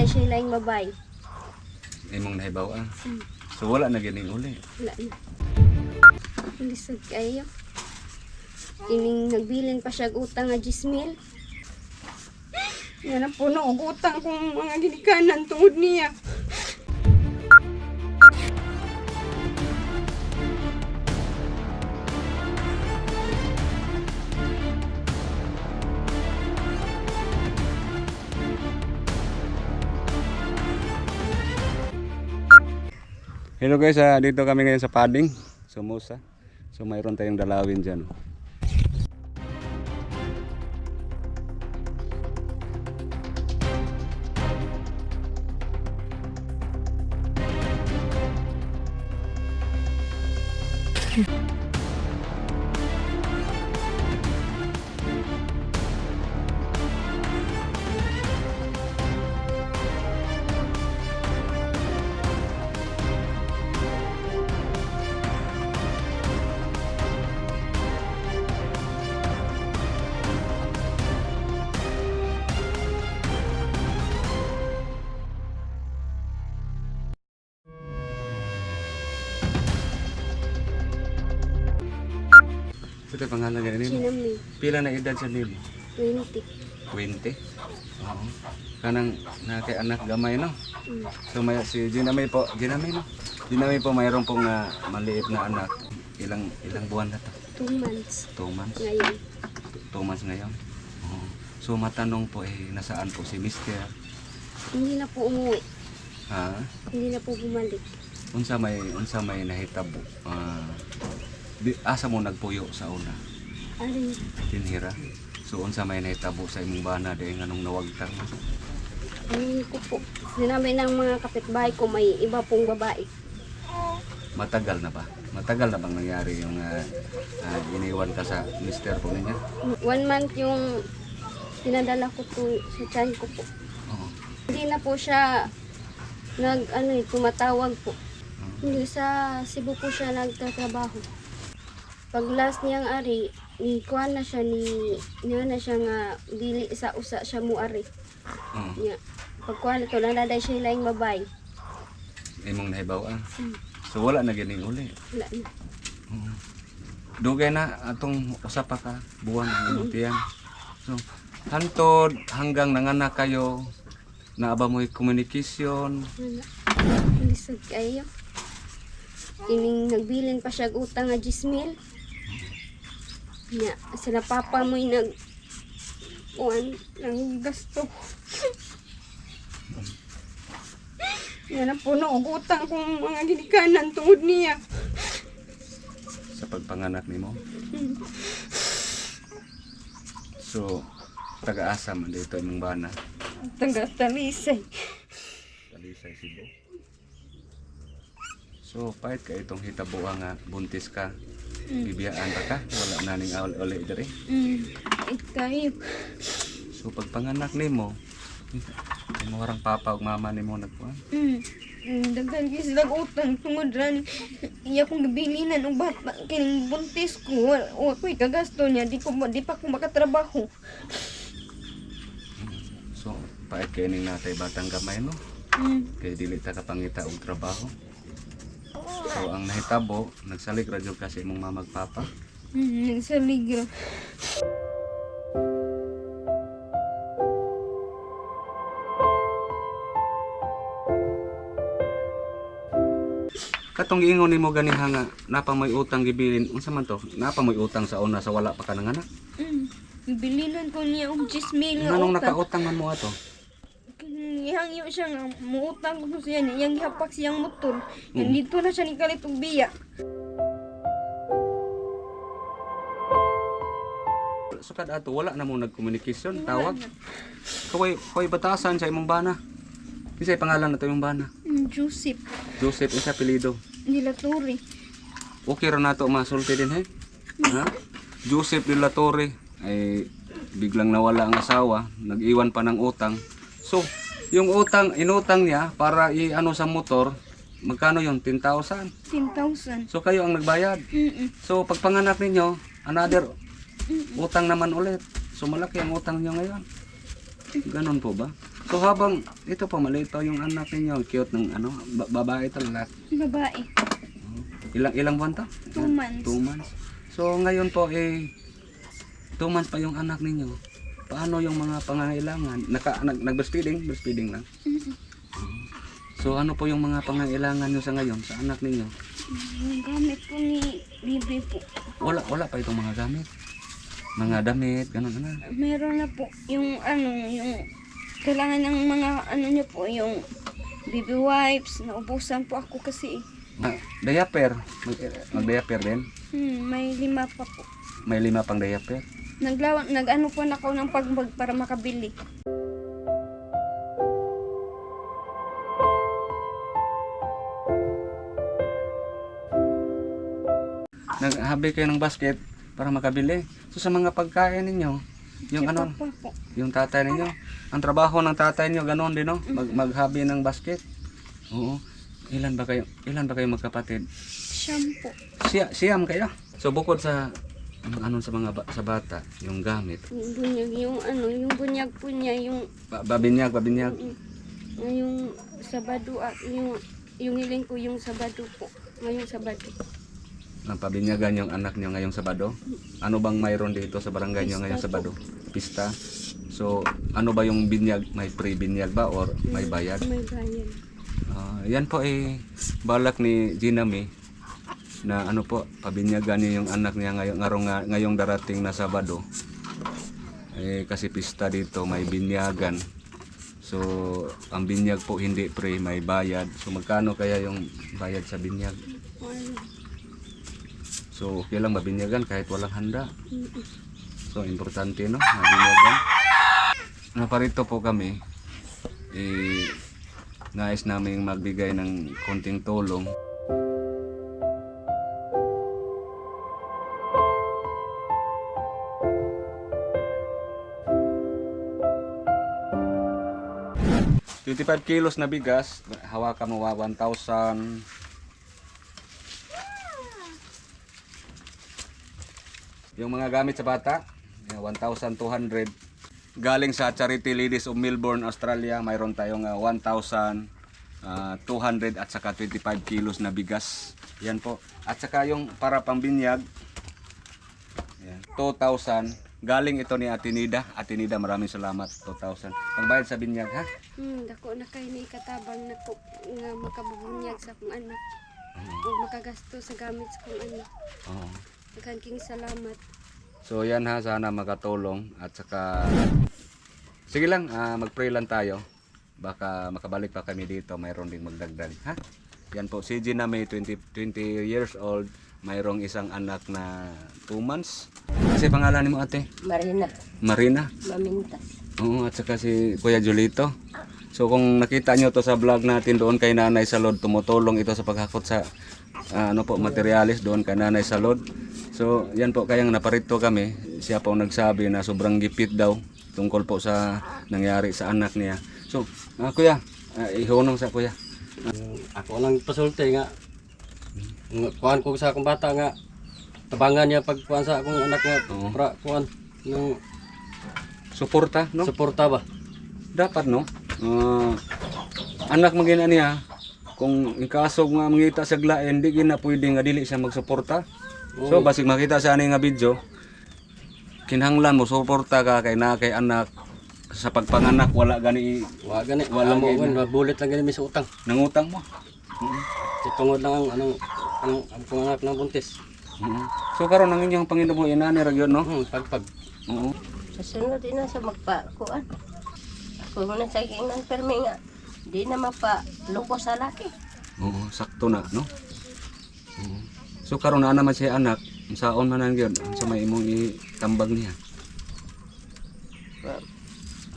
lang na siya laing babay. Imong nahibaw ah. Mm. So wala na ganing uli. Wala na. Lisod kayo. Ining nagbilin pa siya utang nga 10 mil. Na po na og utang kung mga ginikanan tungod niya. Hello guys, ah, dito kami ngayon sa Pading, Sumusa. So mayroon tayong dalawin dyan. oh. Ito yung pangalan ganyan nimo. Sinami, Pila na edad sa nimo? 20. 20. Oo. Kanang na kay anak gamay no. Mm. So may si Ginamay po, Ginamay no. Ginamay po mayroon pong ah, maliit na anak. Ilang ilang buwan na to? 2 months 2 months. ngayon. 2 months ngayon. Oo. So matanong po eh nasaan po si Mister? Hindi na po umuwi. Ha? Hindi na po bumalik. Unsa may unsa may nahitabo? Ah, di, asa mo nagpuyo sa una? Ari, Tinhira. So unsa may nahitabo sa imong bana di nganong nawagtang mo? ano ko po. Sinabi ng mga kapitbahay ko may iba pong babae. Matagal na ba? Matagal na bang nangyari yung ah, ah, iniwan ka sa mister po ninyo? One month yung pinadala ko po sa tiyan ko po. Oo. Hindi na po siya nag ano eh, tumatawag po. Hindi sa Cebu po siya nagtatrabaho. Pag last niyang ari, ni kuha na siya ni niya na siya nga dili sa usa siya mo ari. Oo. Niya. Pag kuha na to lang na siya laing babay. Imong nahibaw ah. Mm. So wala na ganing uli. Wala na. Oo. Dugay na atong usa pa ka buwan ang imong tiyan. So hantod hanggang nanganak kayo naaba mo'y communication. Wala. Lisod kayo. Ining nagbilin pa siya utang nga 10 mil. Nya, sila papa mo'y nag kuan ng gasto. Yan na po na og utang kung mga ginikanan tungod niya. sa pagpanganak nimo. So taga-asa man dito imong bana. Taga talisay. Talisay Cebu. So pahit ka itong hitabuha nga buntis ka. Bibiyaan pa ka, wala na ning awal uli diri. Mm. Ay, kayo. So pagpanganak nimo, imo warang papa ug mama nimo nagkuan. Mm. Mm, Daghan kay sila utang tungod ra ni iya kong gabilinan og bata kining buntis ko wa ko'y kagasto niya di ko di pa ko makatrabaho. So pahit kay ning natay batang gamay no. Mm. Kay dili ta kapangita og trabaho. So ang nahitabo, nagsalig ra jud ka sa imong mama ug papa. Mm, nagsaligra. Katong giingon nimo ganiha nga napa may utang gibilin, unsa man to? Napa may utang sa una sa wala pa ka nanganak? Mm. Bilinan ko niya og 10 mil nga Nganong utang. nakautang man mo ato? Ihangyo siya nga muutang ko siya ni iyang gihapak siyang motor. Yan dito na siya ni kalit og biya. Sukad ato wala na mo nagkomunikasyon, tawag. Kaway kaway batasan sa imong bana. Kisay pangalan nato imong bana? Mm, Joseph Joseph isa apelyido. Dilatore. Okay ra nato masulti din he. Ha? Joseph de la Torre ay biglang nawala ang asawa, nag-iwan pa ng utang. So, yung utang, inutang niya para i-ano sa motor, magkano yung 10,000? 10,000. So, kayo ang nagbayad. Mm-mm. So, pagpanganak ninyo, another utang naman ulit. So, malaki ang utang niyo ngayon. Ganon po ba? So habang ito pa maliit pa yung anak ninyo, cute ng ano, ba- babae lalaki. Babae. Ilang ilang buwan to? Two months. Two months. So ngayon po eh two months pa yung anak ninyo. Paano yung mga pangangailangan? Naka, nag, nag-breastfeeding? Breastfeeding lang. So ano po yung mga pangangailangan nyo sa ngayon sa anak ninyo? Yung gamit po ni Bibi po. Wala wala pa itong mga gamit. Mga damit, ganun ano. Meron na po yung ano, yung kailangan ng mga ano niyo po, yung baby wipes. Naubusan po ako kasi. Ah, diaper, mag, mag-diaper din. Hmm, may lima pa po. May lima pang diaper. Naglawan, nag-ano po na ako ng pagbag para makabili. Naghabi kayo ng basket para makabili. So sa mga pagkain ninyo, yung ano, po. yung tatay ninyo, ang trabaho ng tatay ninyo ganoon din no, mag maghabi ng basket. Oo. Ilan ba kayo? Ilan ba kayo magkapatid? Shampoo. Siya, siyam kayo. So bukod sa ang ano sa mga ba- sa bata, yung gamit, Yung bunyag, yung ano, yung bunyag po niya, yung, ba- babinyag, babinyag. yung sabado, at yung, yung hiling ko yung sabado po. Ngayong sabado. Ang pabinyagan yung anak niyo ngayong Sabado. Ano bang mayroon dito sa barangay niyo ngayong Sabado? Pista. So, ano ba yung binyag? May pre-binyag ba or may bayad? May bayan. Ah, yan po ay balak ni Gina May na ano po, pabinyagan niya yung anak niya ngayong, ngayong, ngayong darating na Sabado. Eh, kasi pista dito, may binyagan. So, ang binyag po hindi pre, may bayad. So, magkano kaya yung bayad sa binyag? So, okay lang mabinyagan kahit walang handa. So, importante no, mabinyagan. Naparito po kami, eh, nais namin magbigay ng konting tulong. ...25 kilos na bigas, hawakan mo wa 1,000... Yung mga gamit sa bata, eh, 1,200. Galing sa Charity Ladies of Melbourne, Australia, mayroon tayong ah, 1,200 at saka 25 kilos na bigas. Yan po. At saka yung para pambinyag, yan, 2,000. Galing ito ni Atinida. Atinida, maraming salamat. 2,000. Pangbayad sa binyag, ha? Hmm, dako na kayo na ikatabang na po nga makabubunyag sa akong anak. Ug makagasto sa gamit sa akong anak. Oo. Daghan king salamat. So yan ha, sana makatulong at saka sige lang, ah, mag-pray lang tayo. Baka makabalik pa kami dito, mayroon ding magdagdag, ha? Yan po, si Gina May, 20, 20 years old, mayroong isang anak na 2 months. Kasi pangalan mo ate? Marina, Marina. mamintas. Oo, at saka si Kuya Julito. So kung nakita nyo to sa vlog natin doon kay Nanay Salod, tumutulong ito sa paghakot sa ah, ano po, materialis doon kay Nanay Salod. So yan po, kayang naparito kami. Siya po nagsabi na sobrang gipit daw tungkol po sa nangyari sa anak niya. So, ah, Kuya, ah, ihunong sa Kuya. Ako lang pasulti nga. Nga, Kuhan ko sa akong bata nga. Tabangan niya pag kuhan sa akong anak nga. Oo. Para kuhan. Ng Suporta, no? suporta ba? dapat no Ah, anak magina niya kung ikasog nga mangita sa glaen di gina pwede nga dili siya magsuporta so basig makita sa ani nga video kinahanglan mo suporta ka kay na kay anak sa pagpanganak wala gani Wa gani. Wala mo man. Bulit lang gani may sa utang. nangutang mo Mm. Tungod lang ang anong ang ang kong anak ng buntis. Mm. so karon ang inyong Panginoon inani ra gyud no Hmm, pagpag. Oo. Sa sunod din na sa magpakuan. Ako mo na sa ng permi nga. Di na mapaluko sa laki. Oo, sakto na no Oo. so karon na naman siya anak saon man ang gyud sa may imong itambag niya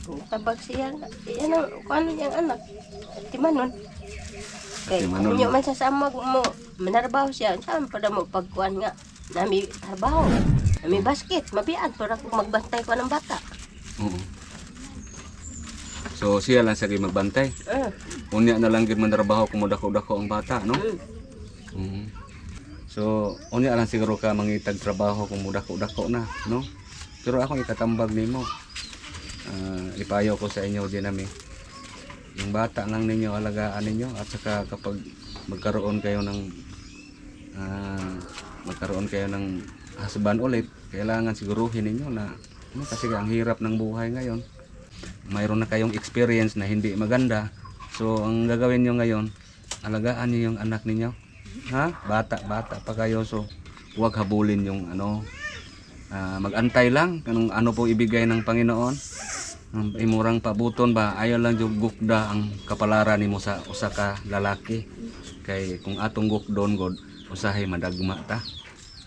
Kung tabag siya, yan ang kuan niyang anak. Timanon. Kay Timanon. ano man sa samag mo, manarbaho siya. Saan pa na mo pagkuan nga. Nami trabaho. Nami basket. Mabiad para kung magbantay ko ng bata. Oo. So siya lang sa magbantay. Uh, Unya na lang gid man trabaho kung dako-dako ang bata, no? mm. Mhm. So, unya lang siguro ka mangitag trabaho kung dako-dako na, no? Pero ako ikatambag nimo. Ah, ipayo ko sa inyo din nami. yung bata lang ninyo alagaan ninyo at saka kapag magkaroon kayo ng ah, magkaroon kayo ng husband ulit kailangan siguruhin ninyo na ano, kasi ang hirap ng buhay ngayon. Mayroon na kayong experience na hindi maganda. So ang gagawin nyo ngayon alagaan nyo yung anak ninyo. Ha? Bata bata pa kayo so huwag habulin yung ano ah, magantay lang kanong ano po ibigay ng Panginoon ang imurang pabuton ba ayaw lang yung gukda ang kapalaran nimo sa usa ka lalaki. Kay kung atong gukdon god usahay madagma ta.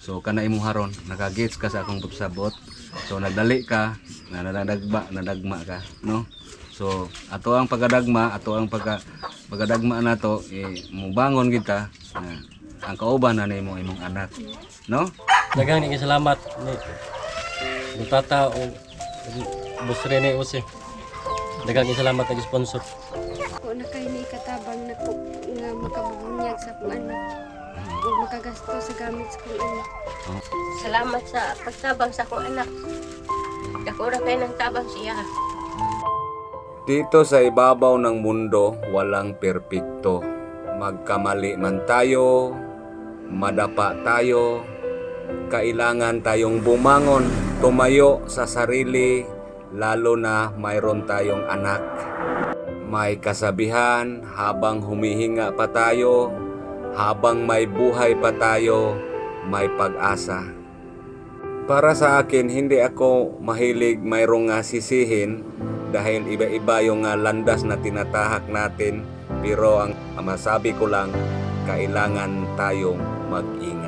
So kana imo haron nakagets ka sa akong sabot so nagdali ka na nadagma nadagma ka no? So ato ang pagdagma ato ang pagka pagdagma nato eh mubangon kita na ang kauban na nimo imong anak no? Dagang ni salamat ni tata o Boss Rene Ose. Dagang ni salamat nag sponsor. Ako na kayo na ikatabang na ko nga makabunyag sa kong anak. O makagasto sa gamit sa kong anak. Salamat sa pagtabang sa akong anak. Kakura kayo ng tabang siya. Dito sa ibabaw ng mundo, walang perpekto. Magkamali man tayo, madapa tayo, kailangan tayong bumangon, tumayo sa sarili, lalo na mayroon tayong anak. May kasabihan habang humihinga pa tayo, habang may buhay pa tayo, may pag-asa. Para sa akin, hindi ako mahilig mayroong nga sisihin dahil iba-iba yung nga landas na tinatahak natin. Pero ang masabi ko lang, kailangan tayong mag-ingat.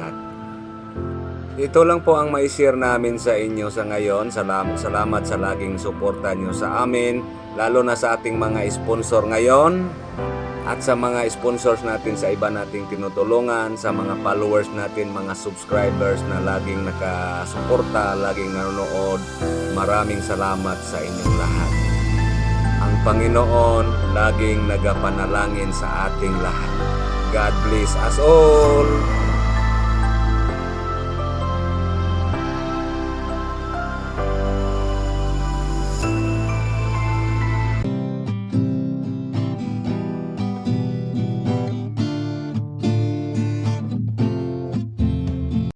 Ito lang po ang mai-share namin sa inyo sa ngayon. Salamat, salamat sa laging suporta nyo sa amin, lalo na sa ating mga sponsor ngayon at sa mga sponsors natin sa iba nating tinutulungan, sa mga followers natin, mga subscribers na laging nakasuporta, laging nanonood. Maraming salamat sa inyong lahat. Ang Panginoon laging nagapanalangin sa ating lahat. God bless us all.